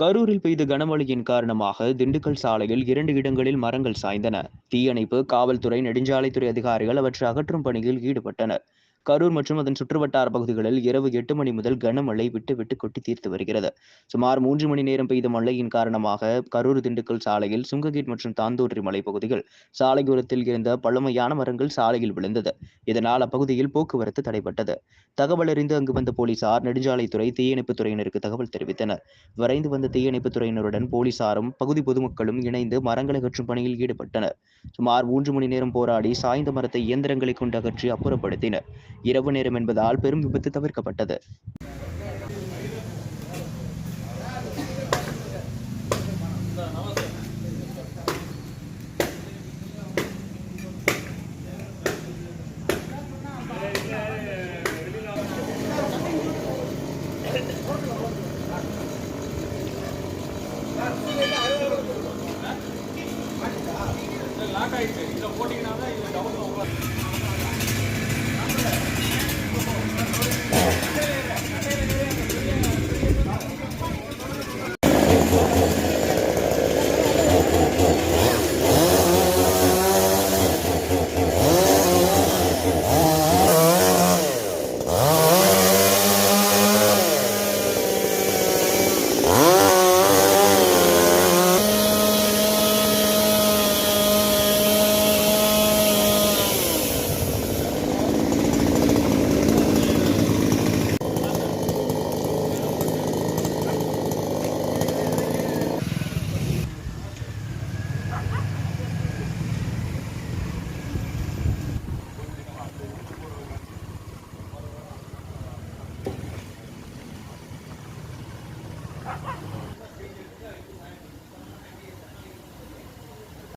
கரூரில் பெய்த கனமழையின் காரணமாக திண்டுக்கல் சாலையில் இரண்டு இடங்களில் மரங்கள் சாய்ந்தன. தீயணைப்பு காவல்துறை நெடுஞ்சாலைத்துறை அதிகாரிகள் அவற்றை அகற்றும் பணியில் ஈடுபட்டனர். கரூர் மற்றும் அதன் சுற்றுவட்டார பகுதிகளில் இரவு எட்டு மணி முதல் கனமழை விட்டு விட்டு கொட்டி தீர்த்து வருகிறது. சுமார் மூன்று மணி நேரம் பெய்த மழையின் காரணமாக கரூர் திண்டுக்கல் சாலையில் சுங்ககேட் மற்றும் தாந்தோன்றி மலைப்பகுதிகள் சாலையோரத்தில் இருந்த பழமையான மரங்கள் சாலையில் விழுந்தது. இதனால் அப்பகுதியில் போக்குவரத்து தடைபட்டது. தகவல் அறிந்து அங்கு வந்த போலீசார் நெடுஞ்சாலைத்துறை தீயணைப்புத் துறையினருக்கு தகவல் தெரிவித்தனர். விரைந்து வந்த தீயணைப்புத் துறையினருடன் போலீசாரும் பகுதி பொதுமக்களும் இணைந்து மரங்களை அகற்றும் பணியில் ஈடுபட்டனர். சுமார் மூன்று மணி நேரம் போராடி சாய்ந்த மரத்தை இயந்திரங்களை கொண்டு அகற்றி அப்புறப்படுத்தினர். இரவு நேரம் என்பதால் பெரும் விபத்து தவிர்க்கப்பட்டது. லாக் ஆயிடுச்சு. இதில் போட்டிங்கன்னா தான் டவுன்